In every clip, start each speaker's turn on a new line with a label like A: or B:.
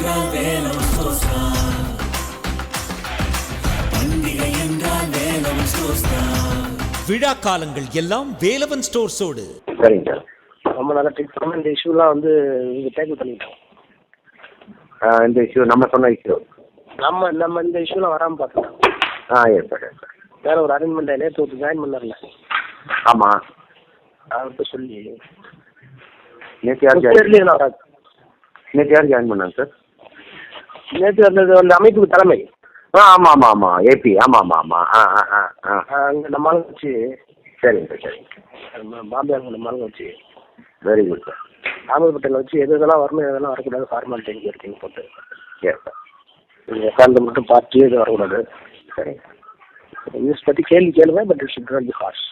A: என்றால் வேலவன் ஸ்டோர்ஸ் தான். பண்டிகை என்றால் வேலவன் ஸ்டோர்ஸ் தான்
B: விழா காலங்கள் எல்லாம் வேலவன் ஸ்டோர்ஸோடு.
C: சரிங்க சார்.
D: ரொம்ப நல்லா ட்ரீட் பண்ணோம் இந்த இஷ்யூலாம் வந்து இங்கே டேக்கிள் பண்ணிட்டோம்.
C: ஆ, இந்த இஷ்யூ நம்ம சொன்ன இஷ்யூ
D: நம்ம நம்ம இந்த இஷ்யூலாம் வராமல் பார்த்துட்டோம்
C: ah yes sir yes sir
D: வேற ஒரு அரேஞ்ச்மெண்ட் நேற்று ஒரு ஜாயின் பண்ணார்ல
C: ஆமாம்
D: அவர்கிட்ட சொல்லி.
C: நேற்று யார் ஜாயின்
D: வராது
C: நேற்று யார் ஜாயின் பண்ணாங்க சார்
D: நேற்று வந்தது அந்த அமைப்புக்கு தலைமை.
C: ஆ ஆமாம் ஆமாம் ஆமாம் ஏபி ஆமாம் ஆமாம் ஆமாம் ஆ ஆ ஆ ஆ.
D: அங்கே நம்ம ஆளுங்க வச்சு.
C: சரிங்க சார் சரிங்க.
D: பாம்பே அங்கே நம்ம ஆளுங்க வச்சு.
C: Very good sir
D: Ahmed Patel வச்சு எது எதெல்லாம் வரணும் எதெல்லாம் வரக்கூடாது ஃபார்மாலிட்டி இருக்கீங்க போட்டு.
C: எஸ் சார்
D: நீங்கள் உட்காந்து மட்டும் பார்த்து எது வரக்கூடாது.
C: சரிங்க
D: நியூஸ் பற்றி கேள்வி கேளுங்க but it should not be harsh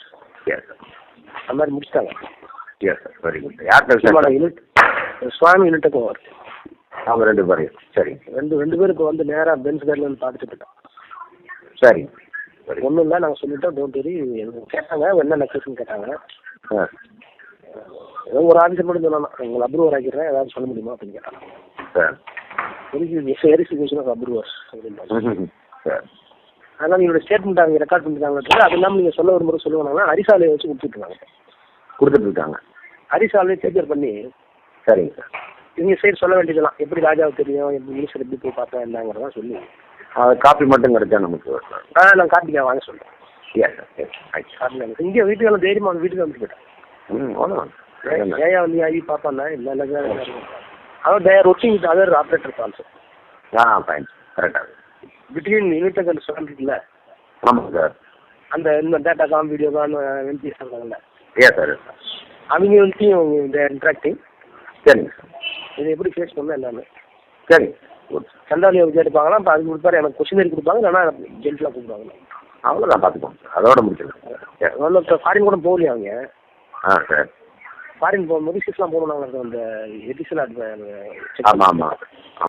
C: yes sir
D: அந்த மாதிரி முடிச்சிட்டாங்க.
C: எஸ் சார் வெரி குட் யார் சார்
D: யூனிட் சுவாமி யூனிட்டுக்கும் வருது
C: அவங்க ரெண்டு பேரையும். சரிங்க
D: ரெண்டு ரெண்டு பேருக்கு வந்து நேராக பென்ஸ் கார்டில் வந்து பார்த்துட்டு
C: சரி.
D: ஒன்றும் இல்லை நாங்கள் சொல்லிட்டோம் டோன்ட் வெரி கேட்டாங்க என்ன நெக்ஸஸ்ன்னு கேட்டாங்க. ஏதோ ஒரு ஆஃபீஸர் மட்டும் சொன்னாங்க உங்களை அப்ரூவர் ஆக்கிடுறேன் ஏதாவது சொல்ல முடியுமா? அப்படின்னு கேட்டாங்க.
C: சார்.
D: வெரிஃபிகேஷன் ஆஃப் அப்ரூவர்ஸ் அப்படின்னு
C: சார்.
D: அதனால் என்னோட ஸ்டேட்மெண்ட் அவங்க ரெக்கார்ட் பண்ணிருக்காங்க அது இல்லாமல் நீங்கள் சொல்ல ஒரு முறை சொல்லுவாங்கன்னா அரிசாலையை வச்சு கொடுத்துருக்காங்க
C: கொடுத்துட்டு இருக்காங்க.
D: அரிசாலையை கேப்சர் பண்ணி
C: சரிங்க சார்.
D: இவங்க சைடு சொல்ல வேண்டியதெல்லாம் எப்படி ராஜாவுக்கு தெரியும் எப்படி மினிஸ்டர் எப்படி போய் பார்த்தா என்னங்கிறதா சொல்லி.
C: அது காப்பி மட்டும் கிடைச்சா நமக்கு
D: ஆ நான் கார்த்திகா வாங்க சொல்கிறேன் இங்கே வீட்டுக்கு எல்லாம் தைரியமாக வந்து வீட்டுக்கு வந்து போயிட்டேன் ஏயா வந்து ஐ பார்ப்பானா இல்லை இல்லை அவன் they're working with other operators also
C: ah fine கரெக்டாக
D: பிட்வீன் யூனிட் அண்ட் ஸ்டூடெண்ட் இருக்குல்ல
C: ஆமாம் சார்
D: அந்த இந்த data com video com MBS இருக்காங்கல்ல
C: எஸ் சார்
D: அவங்க வந்துட்டையும் இந்த இன்ட்ராக்டிங்
C: சரிங்க சார்
D: இதை எப்படி ஃபேஸ்
C: சரிங்க குட் சார்.
D: சண்டாலியை கேட்டுப்பாங்கன்னா அப்போ அது கொடுப்பாரு. எனக்கு கொஸ்டின் கொடுப்பாங்க இல்லைன்னா ஜென்டலாக கூப்பிடுவாங்க
C: அவ்வளோதான் சார் அதோட முடிச்சிடலாம்.
D: ஒன்றும் ஃபாரின் கூட போகலையா அவங்க
C: ஆ சார்.
D: ஃபாரின் போகும்போது சிக்ஸ்லாம் போகணும் நாங்கள் அந்த எடிஷன்
C: ஆமாம் ஆமாம்